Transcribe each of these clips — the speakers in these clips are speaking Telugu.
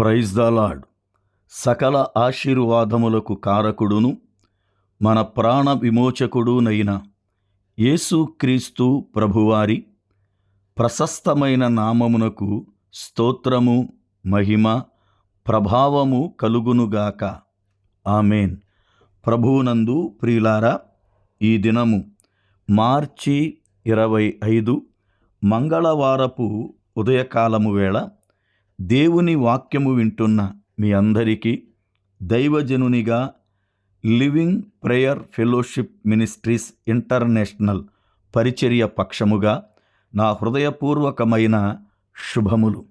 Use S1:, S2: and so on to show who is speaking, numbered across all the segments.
S1: Praise the lord. సకల ఆశీర్వాదములకు కారకుడును మన ప్రాణ విమోచకుడునైన యేసుక్రీస్తు ప్రభువారి ప్రశస్తమైన నామమునకు స్తోత్రము మహిమ ప్రభావము కలుగునుగాక ఆమెన్. ప్రభువునందు ప్రియులారా ఈ దినము మార్చి ఇరవై ఐదు మంగళవారపు ఉదయకాలము వేళ దేవుని వాక్యము వింటున్న మీ అందరికీ దైవజనునిగా living prayer fellowship ministries international పరిచర్య పక్షముగా నా హృదయపూర్వకమైన శుభములు.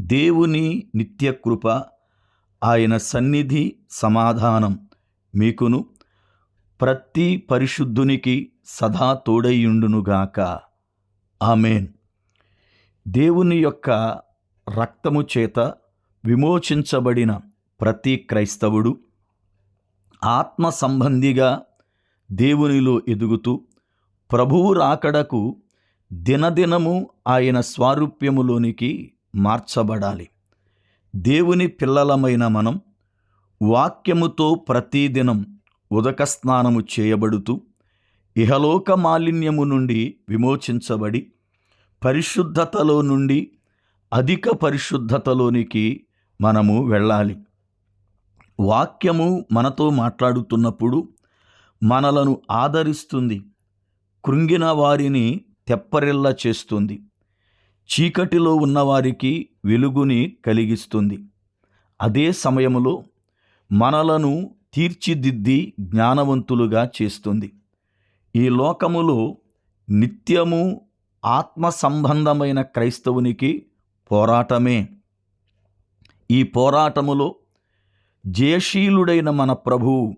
S1: దేవుని నిత్యకృప ఆయన సన్నిధి సమాధానం మీకును. ప్రతి పరిశుద్ధునికి సదా తోడైయుండునుగాక ఆమెన్. దేవుని యొక్క రక్తము చేత విమోచించబడిన ప్రతి క్రైస్తవుడు ఆత్మ సంబంధిగా దేవునిలో ఎదుగుతూ ప్రభువు రాకడకు దినదినము ఆయన స్వారూప్యములోనికి మార్చబడాలి. దేవుని పిల్లలమైన మనం వాక్యముతో ప్రతిదినం ఉదక స్నానము చేయబడుతూ ఇహలోక మాలిన్యము నుండి విమోచించబడి పరిశుద్ధతలో నుండి అధిక పరిశుద్ధతలోనికి మనము వెళ్ళాలి. వాక్యము మనతో మాట్లాడుతున్నప్పుడు మనలను ఆదరిస్తుంది. కృంగిన వారిని తెప్పరిల్ల చేస్తుంది. చీకటిలో ఉన్నవారికి వెలుగుని కలిగిస్తుంది. అదే సమయంలో మనలను తీర్చిదిద్ది జ్ఞానవంతులుగా చేస్తుంది. ఈ లోకములో నిత్యము ఆత్మ సంబంధమైన క్రైస్తవునికి పోరాటమే. ఈ పోరాటములో జయశీలుడైన మన ప్రభువు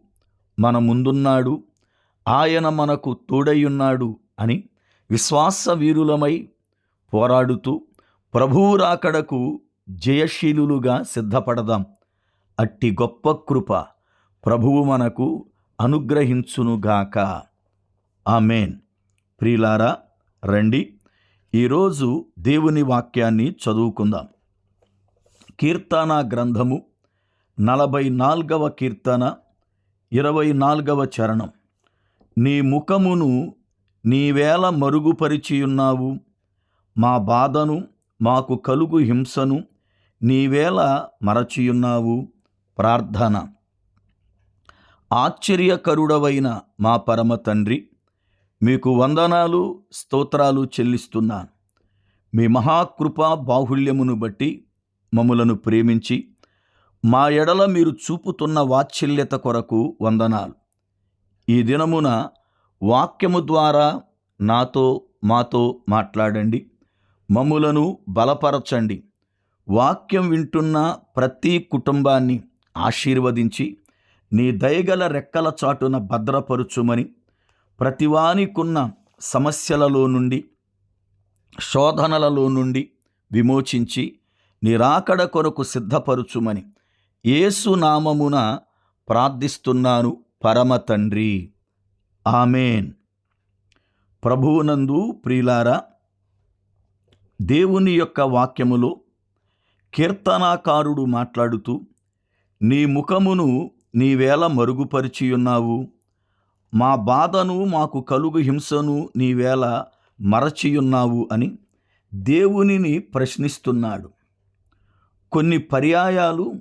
S1: మన ముందున్నాడు ఆయన మనకు తోడయ్యున్నాడు అని విశ్వాస వీరులమై పోరాడుతూ ప్రభువు రాకడకు జయశీలులుగా సిద్ధపడదాం. అట్టి గొప్ప కృప ప్రభువు మనకు అనుగ్రహించునుగాక. ఆమెన్. ప్రియులారా రండి. ఈరోజు దేవుని వాక్యాన్ని చదువుకుందాం. కీర్తన గ్రంథము నలభై నాల్గవ కీర్తన ఇరవై నాల్గవ చరణం. నీ ముఖమును నీవేళ మరుగుపరిచియున్నావు. మా బాధను మాకు కలుగు హింసను నీవేళ మరచియున్నావు. ప్రార్థన. ఆశ్చర్యకరుడవైన మా పరమ తండ్రి మీకు వందనాలు స్తోత్రాలు చెల్లిస్తున్నాను. మీ మహాకృపా బాహుళ్యమును బట్టి మమ్ములను ప్రేమించి మా ఎడల మీరు చూపుతున్న వాత్సల్యత కొరకు వందనాలు. ఈ దినమున వాక్యము ద్వారా నాతో మాతో మాట్లాడండి. మమ్ములను బలపరచండి. వాక్యం వింటున్న ప్రతి కుటుంబాన్ని ఆశీర్వదించి నీ దయగల రెక్కల చాటున భద్రపరుచుమని ప్రతివానికున్న సమస్యలలో నుండి శోధనలలో నుండి విమోచించి నిరాకడ కొరకు సిద్ధపరుచుమని ఏసునామమున ప్రార్థిస్తున్నాను పరమ తండ్రి. ఆమెన్. ప్రభువునందు ప్రియులారా దేవుని యొక్క వాక్యములో కీర్తనాకారుడు మాట్లాడుతూ నీ ముఖమును నీవేళ మరుగుపరిచియున్నావు? మా బాధను మాకు కలుగు హింసను నీవేళ మరచియున్నావు అని దేవునిని ప్రశ్నిస్తున్నాడు. కొన్ని పర్యాయాలు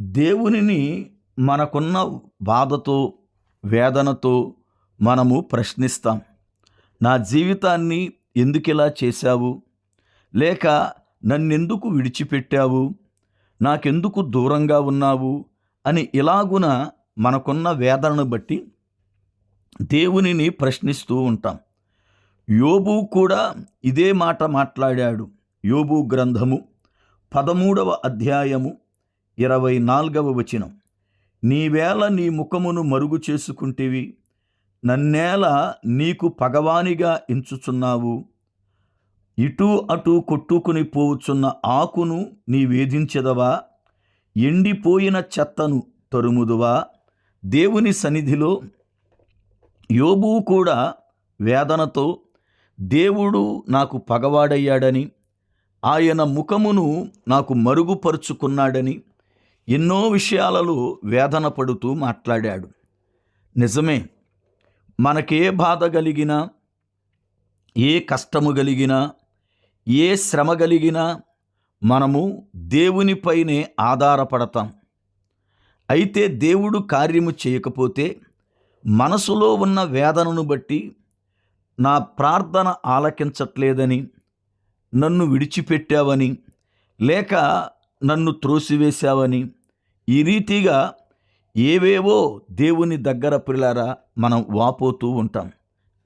S1: దేవునిని మనకున్న బాధతో వేదనతో మనము ప్రశ్నిస్తాం. నా జీవితాన్ని ఎందుకిలా చేశావు? లేక నన్నెందుకు విడిచిపెట్టావు? నాకెందుకు దూరంగా ఉన్నావు? అని ఇలాగున మనకున్న వేదనను బట్టి దేవునిని ప్రశ్నిస్తూ ఉంటాం. యోబు కూడా ఇదే మాట మాట్లాడాడు. యోబు గ్రంథము పదమూడవ అధ్యాయము ఇరవై నాలుగవ వచనం. నీవేళ నీ ముఖమును మరుగు చేసుకుంటేవి నన్నేల నీకు పగవానిగా ఎంచుచున్నావు. ఇటు అటు కొట్టుకుని పోవుచున్న ఆకును నీ వేధించదవా? ఎండిపోయిన చెత్తను తరుముదువా? దేవుని సన్నిధిలో యోబు కూడా వేదనతో దేవుడు నాకు పగవాడయ్యాడని ఆయన ముఖమును నాకు మరుగుపరుచుకున్నాడని ఎన్నో విషయాలలో వేదన పడుతూ మాట్లాడాడు. నిజమే మనకే బాధ కలిగినా ఏ కష్టము కలిగినా ఏ శ్రమ కలిగినా మనము దేవునిపైనే ఆధారపడతాం. అయితే దేవుడు కార్యము చేయకపోతే మనసులో ఉన్న వేదనను బట్టి నా ప్రార్థన ఆలకించట్లేదని నన్ను విడిచిపెట్టావని లేక నన్ను త్రోసివేశావని ఈ రీతిగా ఏవేవో దేవుని దగ్గర పిల్లారా మనం వాపోతూ ఉంటాం.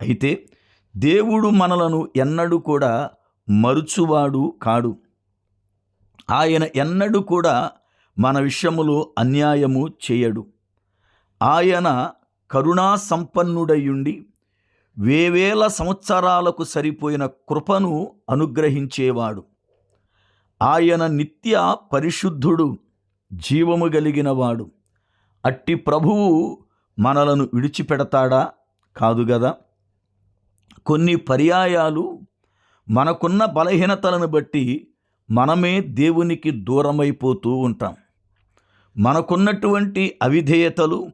S1: అయితే దేవుడు మనలను ఎన్నడూ కూడా మరుచువాడు కాడు. ఆయన ఎన్నడూ కూడా మన విషయములో అన్యాయము చేయడు. ఆయన కరుణా సంపన్నుడయుండి వేవేల సంవత్సరాలకు సరిపోయిన కృపను అనుగ్రహించేవాడు. ఆయన నిత్య పరిశుద్ధుడు జీవము కలిగినవాడు అట్టి ప్రభువు మనలను విడిచిపెడతాడా? కాదు గదా? కొన్ని పర్యాయాలు మనకున్న బలహీనతలను బట్టి మనమే దేవునికి దూరమైపోతూ ఉంటాం. మనకున్నటువంటి అవిధేయతలు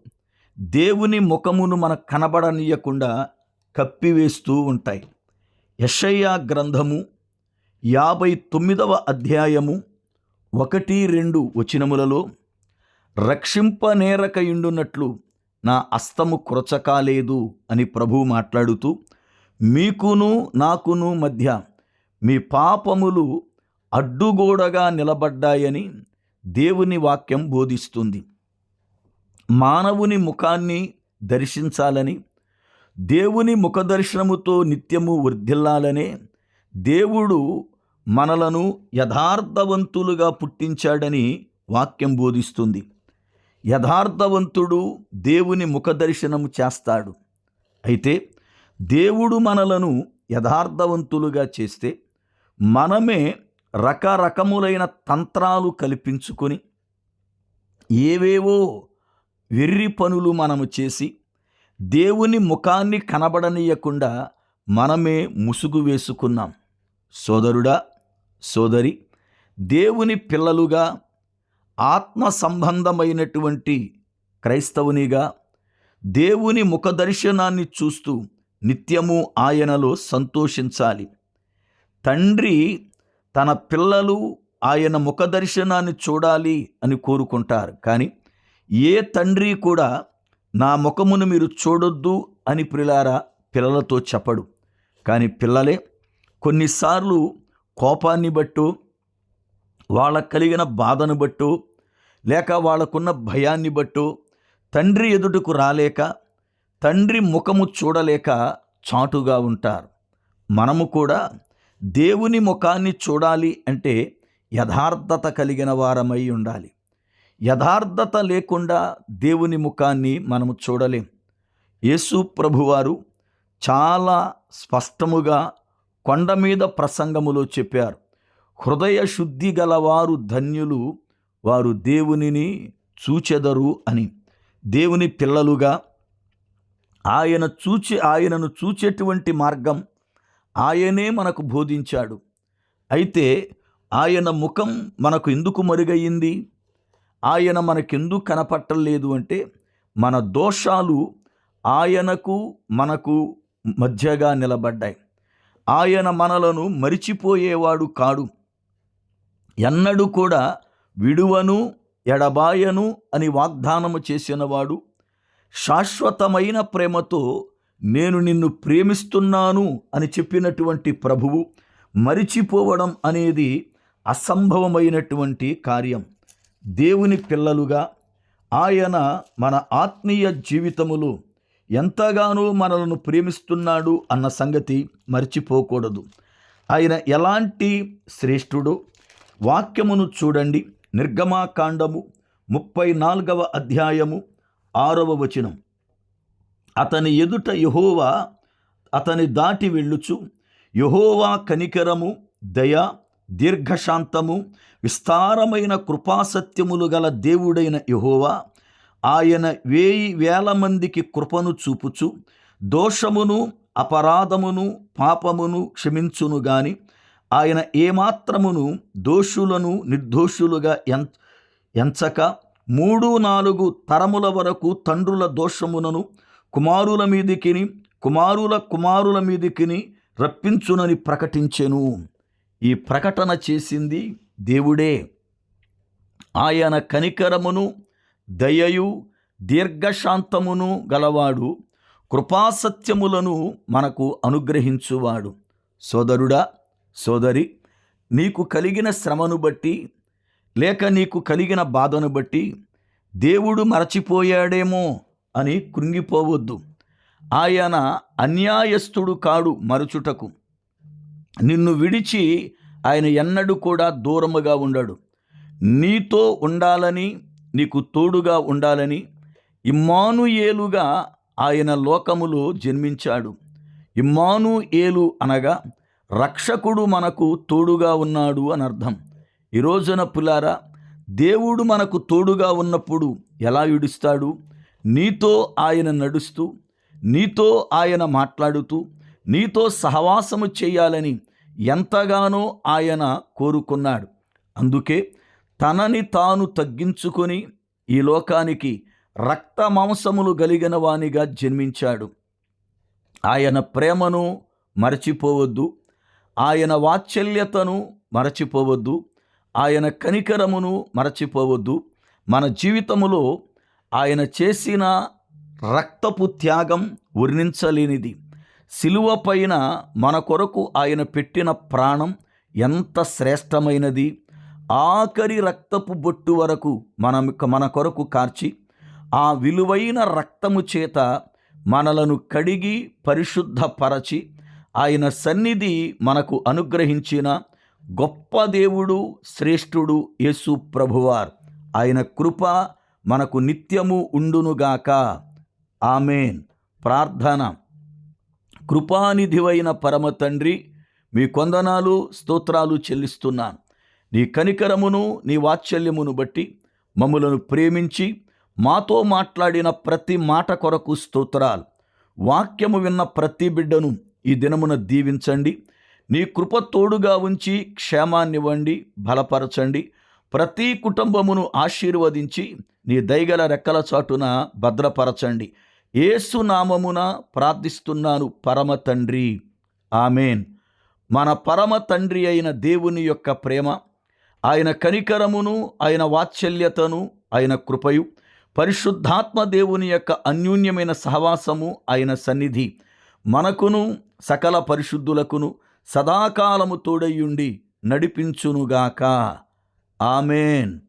S1: దేవుని ముఖమును మన కనబడనీయకుండా కప్పివేస్తూ ఉంటాయి. యషయ్యా గ్రంథము యాభై తొమ్మిదవ అధ్యాయము ఒకటి రెండు వచనములలో రక్షింపనేరకయుండునట్లు నా అస్తము కురచకాలేదు అని ప్రభు మాట్లాడుతూ మీకును నాకును మధ్య మీ పాపములు అడ్డుగోడగా నిలబడ్డాయని దేవుని వాక్యం బోధిస్తుంది. మానవుని ముఖాన్ని దర్శించాలని దేవుని ముఖ దర్శనముతో నిత్యము వృద్ధిల్లాలనే దేవుడు మనలను యథార్థవంతులుగా పుట్టించాడని వాక్యం బోధిస్తుంది. యథార్థవంతుడు దేవుని ముఖ దర్శనము చేస్తాడు. అయితే దేవుడు మనలను యథార్థవంతులుగా చేస్తే మనమే రకరకములైన తంత్రాలు కల్పించుకొని ఏవేవో వెర్రి పనులు మనము చేసి దేవుని ముఖాన్ని కనబడనీయకుండా మనమే ముసుగు వేసుకున్నాం. సోదరుడా సోదరి దేవుని పిల్లలుగా ఆత్మ సంబంధమైనటువంటి క్రైస్తవునిగా దేవుని ముఖ దర్శనాన్ని చూస్తూ నిత్యము ఆయనలో సంతోషించాలి. తండ్రి తన పిల్లలు ఆయన ముఖ దర్శనాన్ని చూడాలి అని కోరుకుంటారు. కానీ ఏ తండ్రి కూడా నా ముఖమును మీరు చూడొద్దు అని పిల్లారా పిల్లలతో చెప్పడు. కానీ పిల్లలే కొన్నిసార్లు కోపాన్ని బట్టు వాళ్ళకు కలిగిన బాధను బట్టు లేక వాళ్ళకున్న భయాన్ని బట్టు తండ్రి ఎదుటకు రాలేక తండ్రి ముఖము చూడలేక చాటుగా ఉంటారు. మనము కూడా దేవుని ముఖాన్ని చూడాలి అంటే యథార్థత కలిగిన వారమై ఉండాలి. యథార్థత లేకుండా దేవుని ముఖాన్ని మనము చూడలేం. యేసు ప్రభువారు చాలా స్పష్టముగా కొండ మీద ప్రసంగములో చెప్పారు. హృదయ శుద్ధి గలవారు ధన్యులు వారు దేవునిని చూచెదరు అని. దేవుని పిల్లలుగా ఆయన చూచి ఆయనను చూచేటువంటి మార్గం ఆయనే మనకు బోధించాడు. అయితే ఆయన ముఖం మనకు ఎందుకు మరుగయ్యింది? ఆయన మనకెందుకు కనపట్టలేదు అంటే మన దోషాలు ఆయనకు మనకు మధ్యగా నిలబడ్డాయి. ఆయన మనలను మరిచిపోయేవాడు కాడు. ఎన్నడూ కూడా విడువను ఎడబాయను అని వాగ్దానము చేసినవాడు. శాశ్వతమైన ప్రేమతో నేను నిన్ను ప్రేమిస్తున్నాను అని చెప్పినటువంటి ప్రభువు మరిచిపోవడం అనేది అసంభవమైనటువంటి కార్యం. దేవుని పిల్లలుగా ఆయన మన ఆత్మీయ జీవితములో ఎంతగానో మనలను ప్రేమిస్తున్నాడు అన్న సంగతి మర్చిపోకూడదు. ఆయన ఎలాంటి శ్రేష్ఠుడో వాక్యమును చూడండి. నిర్గమాకాండము ముప్పై నాలుగవ అధ్యాయము ఆరవ వచనం. అతని ఎదుట యహోవా అతని దాటి వెళ్ళుచు యహోవా కనికరము దయ దీర్ఘశాంతము విస్తారమైన కృపాసత్యములు గల దేవుడైన యహోవా ఆయన వేయి వేల మందికి కృపను చూపుచు దోషమును అపరాధమును పాపమును క్షమించును గాని ఆయన ఏమాత్రమును దోషులను నిర్దోషులుగా ఎం ఎంచక మూడు నాలుగు తరముల వరకు తండ్రుల దోషమునను కుమారుల మీదికిని కుమారుల కుమారుల మీదికిని రప్పించునని ప్రకటించెను. ఈ ప్రకటన చేసింది దేవుడే. ఆయన కనికరమును దయయు దీర్ఘశాంతమును గలవాడు కృపాసత్యములను మనకు అనుగ్రహించువాడు. సోదరుడా సోదరి నీకు కలిగిన శ్రమను బట్టి లేక నీకు కలిగిన బాధను బట్టి దేవుడు మరచిపోయాడేమో అని కృంగిపోవద్దు. ఆయన అన్యాయస్థుడు కాడు మరుచుటకు. నిన్ను విడిచి ఆయన ఎన్నడూ కూడా దూరముగా ఉండడు. నీతో ఉండాలని నీకు తోడుగా ఉండాలని ఇమ్మానుయేలుగా ఆయన లోకములో జన్మించాడు. ఇమ్మానుయేలు అనగా రక్షకుడు మనకు తోడుగా ఉన్నాడు అని అర్థం ఈ రోజున పులారా దేవుడు మనకు తోడుగా ఉన్నప్పుడు ఎలా విడుస్తాడు నీతో ఆయన నడుస్తూ నీతో ఆయన మాట్లాడుతూ నీతో సహవాసము చేయాలని ఎంతగానో ఆయన కోరుకున్నాడు. అందుకే తనని తాను తగ్గించుకొని ఈ లోకానికి రక్త మాంసములు కలిగిన వానిగా జన్మించాడు. ఆయన ప్రేమను మరచిపోవద్దు. ఆయన వాత్సల్యతను మరచిపోవద్దు. ఆయన కనికరమును మరచిపోవద్దు. మన జీవితములో ఆయన చేసిన రక్తపు త్యాగం వర్ణించలేనిది. సిలువ పైన మన కొరకు ఆయన పెట్టిన ప్రాణం ఎంత శ్రేష్టమైనది. ఆఖరి రక్తపు బొట్టు వరకు మన మన కొరకు కార్చి ఆ విలువైన రక్తము చేత మనలను కడిగి పరిశుద్ధపరచి ఆయన సన్నిధి మనకు అనుగ్రహించిన గొప్ప దేవుడు శ్రేష్ఠుడు యేసు ప్రభువార్. ఆయన కృప మనకు నిత్యము ఉండునుగాక. ఆమెన్. ప్రార్థన. కృపానిధివైన పరమ తండ్రి మీ కొందనాలు స్తోత్రాలు చెల్లిస్తున్నాను. నీ కనికరమును నీ వాత్సల్యమును బట్టి మమ్మలను ప్రేమించి మాతో మాట్లాడిన ప్రతి మాట కొరకు స్తోత్రాలు. వాక్యము విన్న ప్రతి బిడ్డను ఈ దినమున దీవించండి. నీ కృప తోడుగా ఉంచి క్షేమాన్నివ్వండి బలపరచండి. ప్రతి కుటుంబమును ఆశీర్వదించి నీ దయగల రెక్కల చాటున భద్రపరచండి. ఏసు నామమున ప్రార్థిస్తున్నాను పరమ తండ్రి. ఆమెన్. మన పరమ తండ్రి అయిన దేవుని యొక్క ప్రేమ ఆయన కనికరమును ఆయన వాత్సల్యతను ఆయన కృపయు పరిశుద్ధాత్మ దేవుని యొక్క అన్యూన్యమైన సహవాసము ఆయన సన్నిధి మనకును సకల పరిశుద్ధులకును సదాకాలము తోడయ్యుండి నడిపించునుగాక. ఆమెన్.